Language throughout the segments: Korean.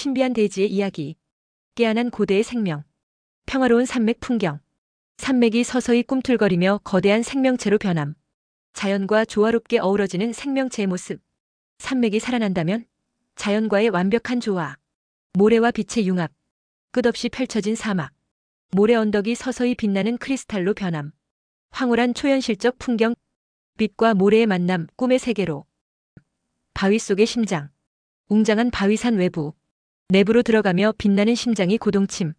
신비한 대지의 이야기. 깨어난 고대의 생명. 평화로운 산맥 풍경. 산맥이 서서히 꿈틀거리며 거대한 생명체로 변함. 자연과 조화롭게 어우러지는 생명체의 모습. 산맥이 살아난다면 자연과의 완벽한 조화. 모래와 빛의 융합. 끝없이 펼쳐진 사막. 모래 언덕이 서서히 빛나는 크리스탈로 변함. 황홀한 초현실적 풍경. 빛과 모래의 만남, 꿈의 세계로. 바위 속의 심장. 웅장한 바위산 외부. 내부로 들어가며 빛나는 심장이 고동침.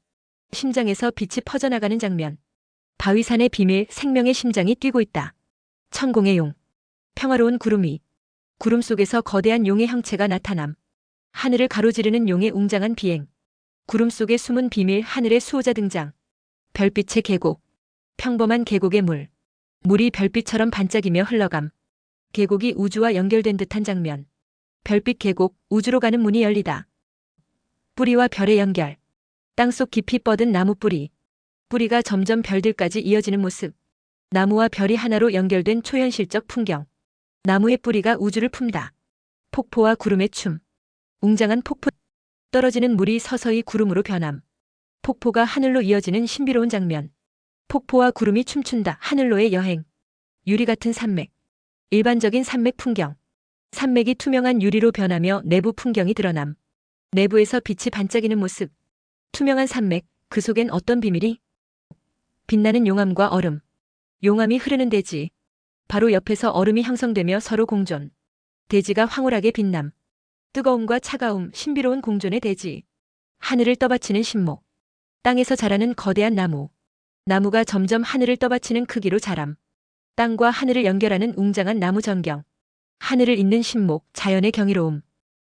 심장에서 빛이 퍼져나가는 장면. 바위산의 비밀, 생명의 심장이 뛰고 있다. 천공의 용. 평화로운 구름 위. 구름 속에서 거대한 용의 형체가 나타남. 하늘을 가로지르는 용의 웅장한 비행. 구름 속에 숨은 비밀 하늘의 수호자 등장. 별빛의 계곡. 평범한 계곡의 물. 물이 별빛처럼 반짝이며 흘러감. 계곡이 우주와 연결된 듯한 장면. 별빛 계곡, 우주로 가는 문이 열리다. 뿌리와 별의 연결. 땅속 깊이 뻗은 나무 뿌리. 뿌리가 점점 별들까지 이어지는 모습. 나무와 별이 하나로 연결된 초현실적 풍경. 나무의 뿌리가 우주를 품다. 폭포와 구름의 춤. 웅장한 폭포. 떨어지는 물이 서서히 구름으로 변함. 폭포가 하늘로 이어지는 신비로운 장면. 폭포와 구름이 춤춘다. 하늘로의 여행. 유리 같은 산맥. 일반적인 산맥 풍경. 산맥이 투명한 유리로 변하며 내부 풍경이 드러남. 내부에서 빛이 반짝이는 모습. 투명한 산맥, 그 속엔 어떤 비밀이? 빛나는 용암과 얼음. 용암이 흐르는 대지. 바로 옆에서 얼음이 형성되며 서로 공존. 대지가 황홀하게 빛남. 뜨거움과 차가움, 신비로운 공존의 대지. 하늘을 떠받치는 신목. 땅에서 자라는 거대한 나무. 나무가 점점 하늘을 떠받치는 크기로 자람. 땅과 하늘을 연결하는 웅장한 나무 전경. 하늘을 잇는 신목, 자연의 경이로움.